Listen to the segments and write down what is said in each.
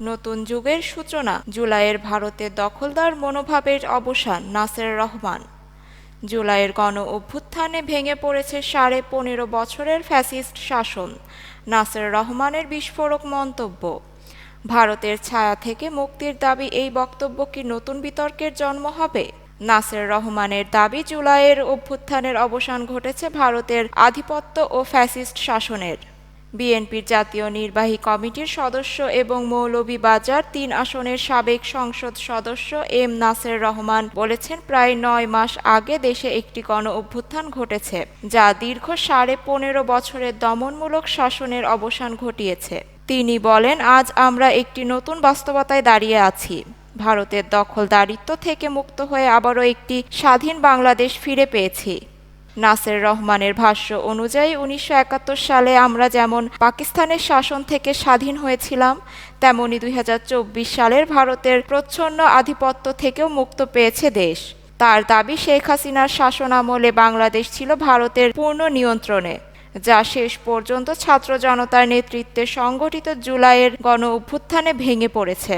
নতুন যুগের সূচনা, জুলাইয়ের ভারতের দখলদার মনোভাবের অবসান, নাসের রহমান। জুলাইয়ের গণ অভ্যুত্থানে ভেঙে পড়েছে সাড়ে পনেরো বছরের ফ্যাসিস্ট শাসন, নাসের রহমানের বিস্ফোরক মন্তব্য। ভারতের ছায়া থেকে মুক্তির দাবি এই বক্তব্য কি নতুন বিতর্কের জন্ম হবে? নাসের রহমানের দাবি জুলাইয়ের অভ্যুত্থানের অবসান ঘটেছে ভারতের আধিপত্য ও ফ্যাসিস্ট শাসনের। বিএনপির জাতীয় নির্বাহী কমিটির সদস্য এবং মৌলভীবাজার তিন আসনের সাবেক সংসদ সদস্য এম নাসের রহমান বলেছেন, প্রায় নয় মাস আগে দেশে একটি গণ অভ্যুত্থান ঘটেছে, যা দীর্ঘ সাড়ে পনেরো বছরের দমনমূলক শাসনের অবসান ঘটিয়েছে। তিনি বলেন, আজ আমরা একটি নতুন বাস্তবতায় দাঁড়িয়ে আছি। ভারতের দখলদারিত্ব থেকে মুক্ত হয়ে আবারও একটি স্বাধীন বাংলাদেশ ফিরে পেয়েছি। নাসের রহমানের ভাষ্য অনুযায়ী উনিশশো একাত্তর সালে আমরা যেমন পাকিস্তানের শাসন থেকে স্বাধীন হয়েছিলাম, তেমনি দুই হাজার চব্বিশ সালের ভারতের প্রচ্ছন্ন আধিপত্য থেকেও মুক্ত পেয়েছে দেশ। তার দাবি শেখ হাসিনার শাসন আমলে বাংলাদেশ ছিল ভারতের পূর্ণ নিয়ন্ত্রণে, যা শেষ পর্যন্ত ছাত্র জনতার নেতৃত্বে সংগঠিত জুলাইয়ের গণ অভ্যুত্থানে ভেঙে পড়েছে।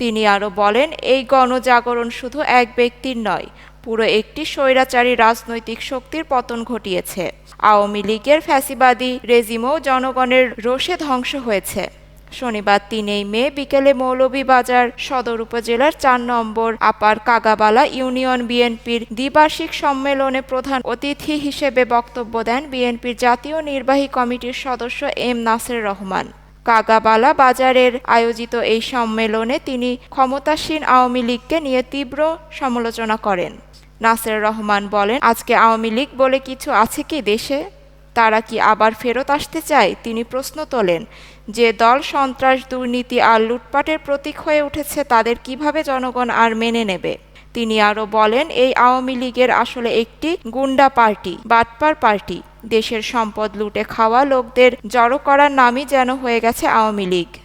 তিনি আরও বলেন, এই গণজাগরণ শুধু এক ব্যক্তির নয় পুরো একটি স্বৈরাচারী রাজনৈতিক শক্তির পতন ঘটিয়েছে। আওয়ামী লীগের ফ্যাসিবাদী রেজিমও জনগণের রোষে ধ্বংস হয়েছে। শনিবার তিনই মে বিকেলে মৌলভীবাজার সদর উপজেলার চার নম্বর আপার কাগাবালা ইউনিয়ন বিএনপির দ্বিবার্ষিক সম্মেলনে প্রধান অতিথি হিসেবে বক্তব্য দেন বিএনপির জাতীয় নির্বাহী কমিটির সদস্য এম নাসের রহমান। কাগাবালা বাজারের আয়োজিত এই সম্মেলনে তিনি ক্ষমতাসীন আওয়ামী লীগকে নিয়ে তীব্র সমালোচনা করেন। নাসের রহমান বলেন, আজকে আওয়ামী লীগ বলে কিছু আছে কি দেশে? তারা কি আবার ফেরত আসতে চায়? তিনি প্রশ্ন তোলেন, যে দল সন্ত্রাস, দুর্নীতি আর লুটপাটের প্রতীক হয়ে উঠেছে, তাদের কীভাবে জনগণ আর মেনে নেবে? তিনি আরও বলেন, এই আওয়ামী লীগের আসলে একটি গুন্ডা পার্টি, বাটপার পার্টি। দেশের সম্পদ লুটে খাওয়া লোকদের জড়ো করার নামই যেন হয়ে গেছে আওয়ামী লীগ।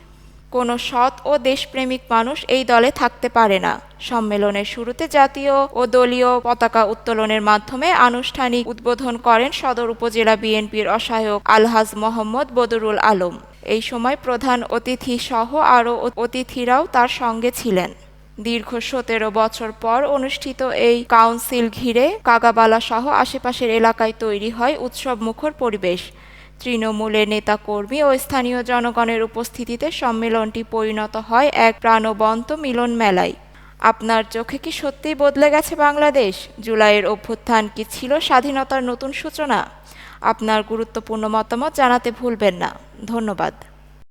কোনো সৎ ও দেশপ্রেমিক মানুষ এই দলে থাকতে পারে না। সম্মেলনের শুরুতে জাতীয় ও দলীয় পতাকা উত্তোলনের মাধ্যমে আনুষ্ঠানিক উদ্বোধন করেন সদর উপজেলা বিএনপির অসহায়ক আলহাজ মোহাম্মদ বদরুল আলম। এই সময় প্রধান অতিথি সহ আরও অতিথিরাও তার সঙ্গে ছিলেন। দীর্ঘ সতেরো বছর পর অনুষ্ঠিত এই কাউন্সিল ঘিরে কাগাবালা সহ আশেপাশের এলাকায় তৈরি হয় উৎসব মুখর পরিবেশ। তৃণমূলের নেতাকর্মী ও স্থানীয় জনগণের উপস্থিতিতে সম্মেলনটি পরিণত হয় এক প্রাণবন্ত মিলন মেলায়। আপনার চোখে কি সত্যিই বদলে গেছে বাংলাদেশ? জুলাইয়ের অভ্যুত্থান কি ছিল স্বাধীনতার নতুন সূচনা? আপনার গুরুত্বপূর্ণ মতামত জানাতে ভুলবেন না। ধন্যবাদ।